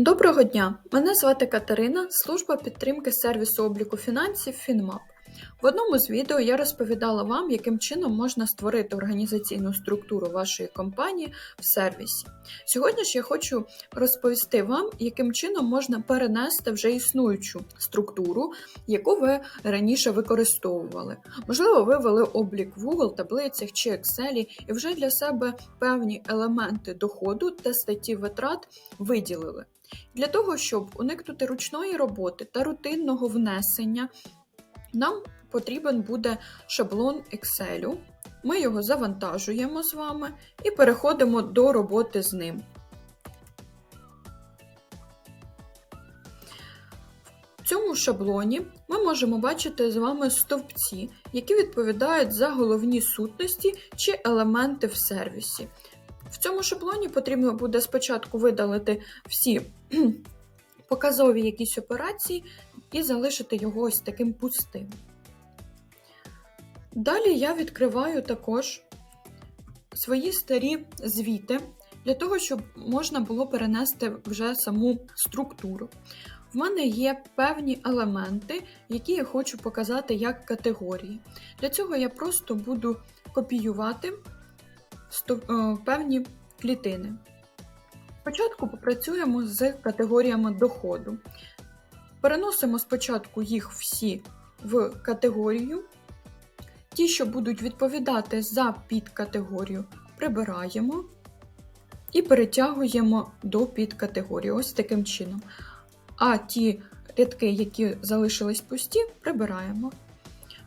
Доброго дня! Мене звати Катерина, служба підтримки сервісу обліку фінансів FinMap. В одному з відео я розповідала вам, яким чином можна створити організаційну структуру вашої компанії в сервісі. Сьогодні ж я хочу розповісти вам, яким чином можна перенести вже існуючу структуру, яку ви раніше використовували. Можливо, ви ввели облік в Google таблицях чи Excel і вже для себе певні елементи доходу та статті витрат виділили. Для того, щоб уникнути ручної роботи та рутинного внесення, нам потрібен буде шаблон Excel. Ми його завантажуємо з вами і переходимо до роботи з ним. В цьому шаблоні ми можемо бачити з вами стовпці, які відповідають за головні сутності чи елементи в сервісі. В цьому шаблоні потрібно буде спочатку видалити всі показові якісь операції і залишити його ось таким пустим. Далі я відкриваю також свої старі звіти для того, щоб можна було перенести вже саму структуру. В мене є певні елементи, які я хочу показати як категорії. Для цього я просто буду копіювати певні клітини. Спочатку попрацюємо з категоріями доходу. Переносимо спочатку їх всі в категорію. Ті, що будуть відповідати за підкатегорію, прибираємо і перетягуємо до підкатегорії. Ось таким чином. А ті рядки, які залишились пусті, прибираємо.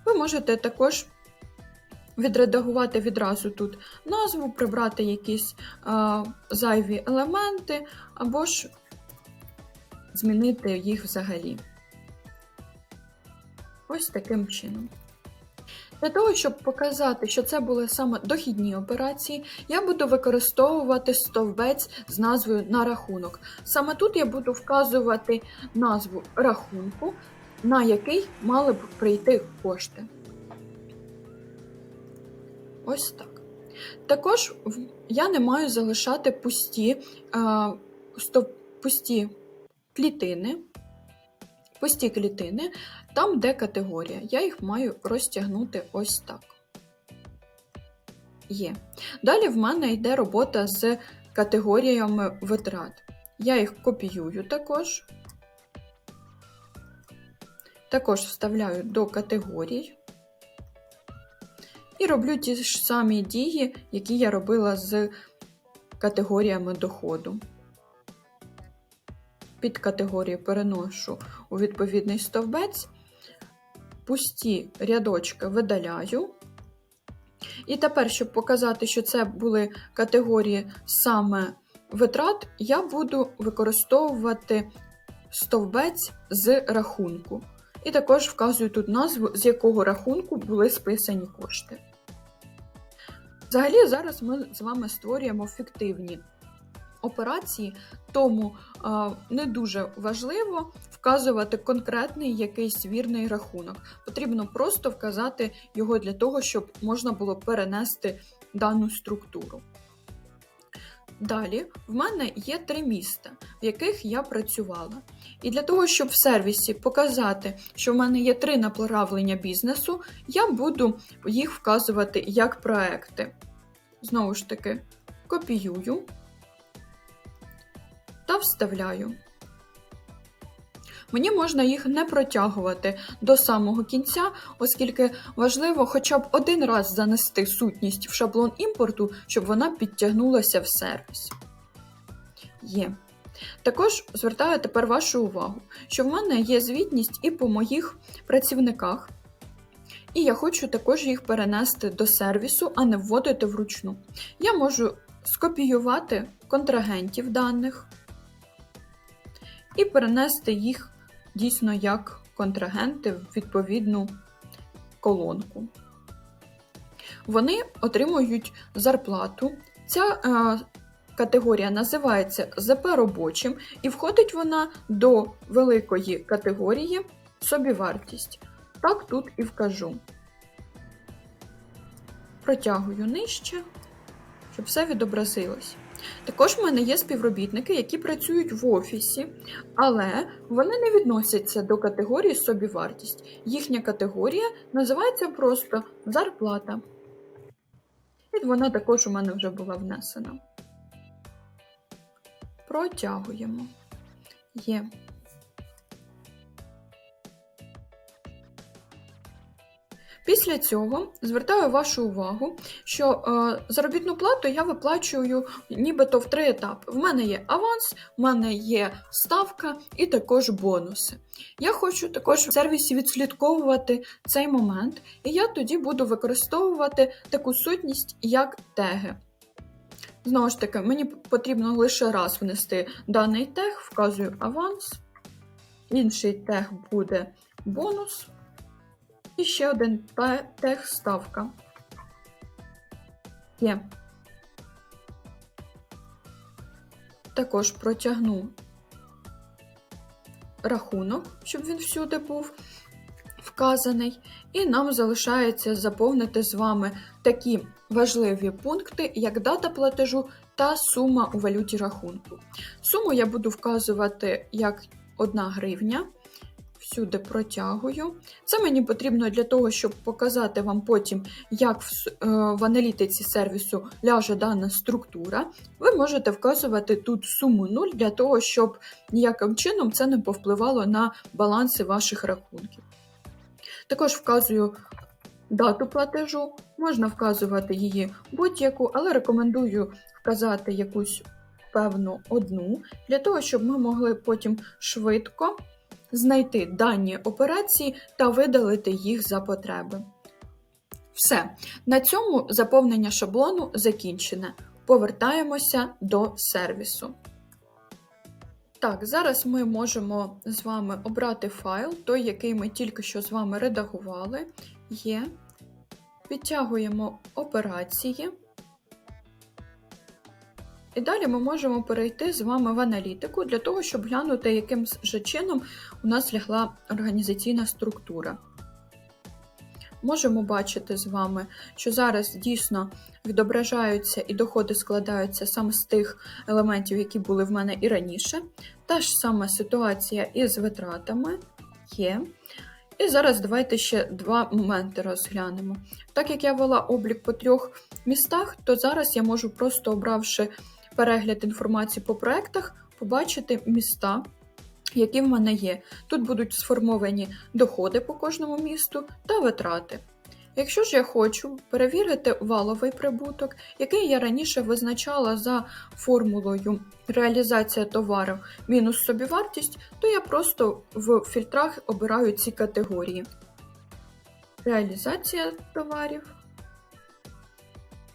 Ви можете також відредагувати відразу тут назву, прибрати якісь а, зайві елементи, або ж змінити їх взагалі. Ось таким чином. Для того, щоб показати, що це були саме дохідні операції, я буду використовувати стовбець з назвою на рахунок. Саме тут я буду вказувати назву рахунку, на який мали б прийти кошти. Ось так. Також я не маю залишати пусті, а, стоп, пусті клітини, пусті клітини, там, де категорія. Я їх маю розтягнути ось так. Є. Далі в мене йде робота з категоріями витрат. Я їх копіюю також. Також вставляю до категорій. І роблю ті ж самі дії, які я робила з категоріями доходу. Під категорію переношу у відповідний стовбець, пусті рядочки видаляю. І тепер, щоб показати, що це були категорії саме витрат, я буду використовувати стовбець з рахунку. І також вказую тут назву, з якого рахунку були списані кошти. Взагалі, зараз ми з вами створюємо фіктивні операції, тому не дуже важливо вказувати конкретний якийсь вірний рахунок. Потрібно просто вказати його для того, щоб можна було перенести дану структуру. Далі в мене є три міста, в яких я працювала. І для того, щоб в сервісі показати, що в мене є три направлення бізнесу, я буду їх вказувати як проекти. Знову ж таки, копіюю та вставляю. Мені можна їх не протягувати до самого кінця, оскільки важливо хоча б один раз занести сутність в шаблон імпорту, щоб вона підтягнулася в сервіс. Є. Також звертаю тепер вашу увагу, що в мене є звітність і по моїх працівниках, і я хочу також їх перенести до сервісу, а не вводити вручну. Я можу скопіювати контрагентів даних і перенести їх дійсно як контрагенти в відповідну колонку. Вони отримують зарплату. Ця е, категорія називається ЗП робочим, і входить вона до великої категорії собівартість. Так тут і вкажу. Протягую нижче, щоб все відобразилось. Також в мене є співробітники, які працюють в офісі, але вони не відносяться до категорії собівартість. Їхня категорія називається просто зарплата. І вона також у мене вже була внесена. Протягуємо. Є. Після цього звертаю вашу увагу, що е, заробітну плату я виплачую нібито в три етапи. В мене є аванс, в мене є ставка і також бонуси. Я хочу також в сервісі відслідковувати цей момент, і я тоді буду використовувати таку сутність, як теги. Знову ж таки, мені потрібно лише раз внести даний тег, вказую аванс, інший тег буде бонус. І ще один те- тег ставка. Є. Також протягну рахунок, щоб він всюди був вказаний. І нам залишається заповнити з вами такі важливі пункти, як дата платежу та сума у валюті рахунку. Суму я буду вказувати як 1 гривня. Всюди протягую. Це мені потрібно для того, щоб показати вам потім, як в, е, аналітиці сервісу ляже дана структура. Ви можете вказувати тут суму 0 для того, щоб ніяким чином це не повпливало на баланси ваших рахунків. Також вказую дату платежу, можна вказувати її будь-яку, але рекомендую вказати якусь певну одну, для того, щоб ми могли потім швидко знайти дані операції та видалити їх за потреби. Все. На цьому заповнення шаблону закінчене. Повертаємося до сервісу. Так, зараз ми можемо з вами обрати файл, той, який ми тільки що з вами редагували. Є. Підтягуємо операції. І далі ми можемо перейти з вами в аналітику для того, щоб глянути, яким же чином у нас лягла організаційна структура. Можемо бачити з вами, що зараз дійсно відображаються і доходи складаються саме з тих елементів, які були в мене і раніше. Та ж сама ситуація із витратами є. І зараз давайте ще два моменти розглянемо. Так як я вела облік по трьох містах, то зараз я можу, просто обравши перегляд інформації по проектах, побачити міста, які в мене є. Тут будуть сформовані доходи по кожному місту та витрати. Якщо ж я хочу перевірити валовий прибуток, який я раніше визначала за формулою реалізація товарів мінус собівартість, то я просто в фільтрах обираю ці категорії. Реалізація товарів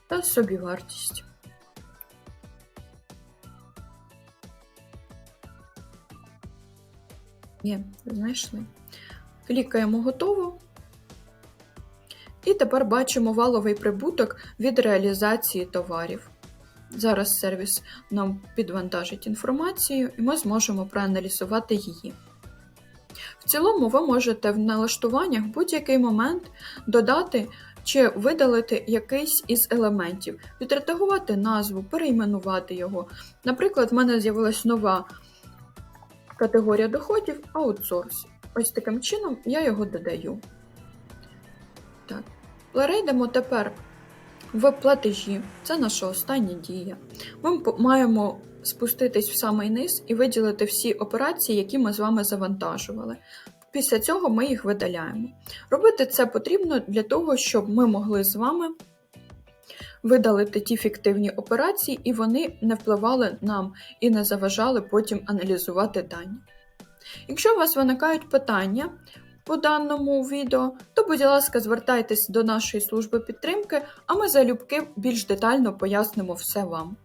та собівартість. Є, знайшли. Клікаємо готово. І тепер бачимо валовий прибуток від реалізації товарів. Зараз сервіс нам підвантажить інформацію, і ми зможемо проаналізувати її. В цілому, ви можете в налаштуваннях в будь-який момент додати чи видалити якийсь із елементів, відредагувати назву, перейменувати його. Наприклад, в мене з'явилась нова категорія доходів аутсорс. Ось таким чином я його додаю. Так. Перейдемо тепер в платежі. Це наша остання дія. Ми маємо спуститись в самий низ і виділити всі операції, які ми з вами завантажували. Після цього ми їх видаляємо. Робити це потрібно для того, щоб ми могли з вами видалити ті фіктивні операції, і вони не впливали нам і не заважали потім аналізувати дані. Якщо у вас виникають питання по даному відео, то, будь ласка, звертайтесь до нашої служби підтримки, а ми залюбки більш детально пояснимо все вам.